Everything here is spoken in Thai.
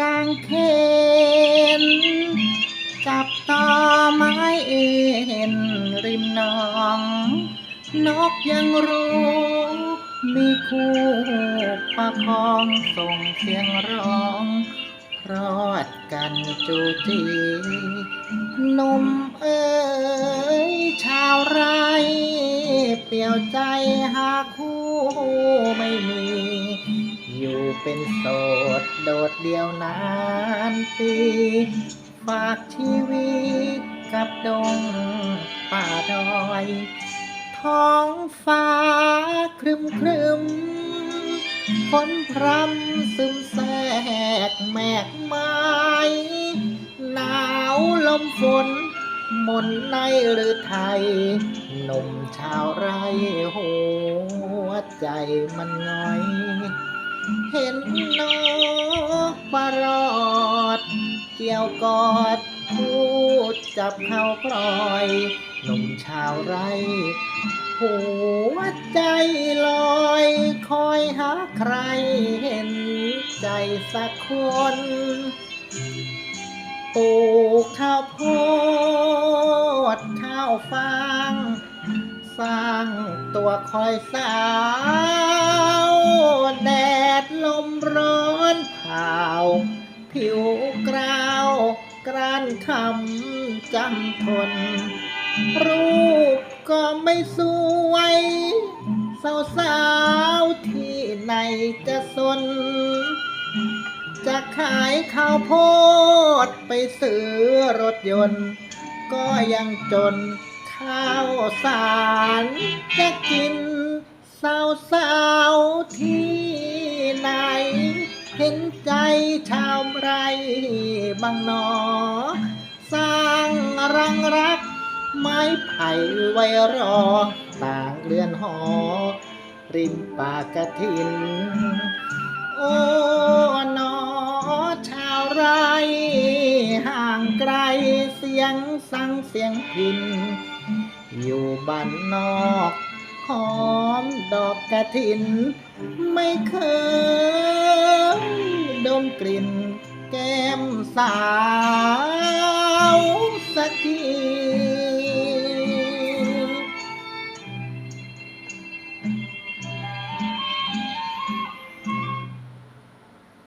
កាងខេនចាប់តម៉ៃអេនរិមណង นกยังรู้ มีคู่ประคองส่งเสียงร้องรอดกันจูจีหนุ่มเอ๋ยชาวไร่เปลี่ยวใจหาคู่ไม่มี อยู่เป็นโสดโดดเดียวนานปีฝากชีวิตกับดงป่าดอย ท้องฟ้า ครึมครึมฝนพรำซึมแทรกแมกไม้หนาวลมฝน มนในหรือไทยหนุ่มชาวไร่หัวใจมันง่อย เห็นนกปรอด เกี่ยวกอดพูดจับเขาปล่อย หนุ่มชาวไร่ หัวใจลอยคอยหาใครเห็นใจสักคนปลูกข้าวโพดข้าวฟางสร้างตัวคอยสาวแดดลมร้อนเผาผิวกราวกรานคำจำทนรูป ก็ไม่สวย สาวสาวๆที่ไหนจะสน จะขายข้าวโพดไปซื้อรถยนต์ ก็ยังจนข้าวสารจะกิน สาวสาวๆที่ไหน เห็นใจชาวไรบางหนอ สร้างรังรั ไม้ไผ่ไว้รอต่างเรือนหอ ริมป่ากระถิน โอ้หนอชาวไร่ห่างไกลเสียงสังเสียงพิน อยู่บ้านนอกหอมดอกกระถิน ไม่เคยดมกลิ่นแก้มสาวสักที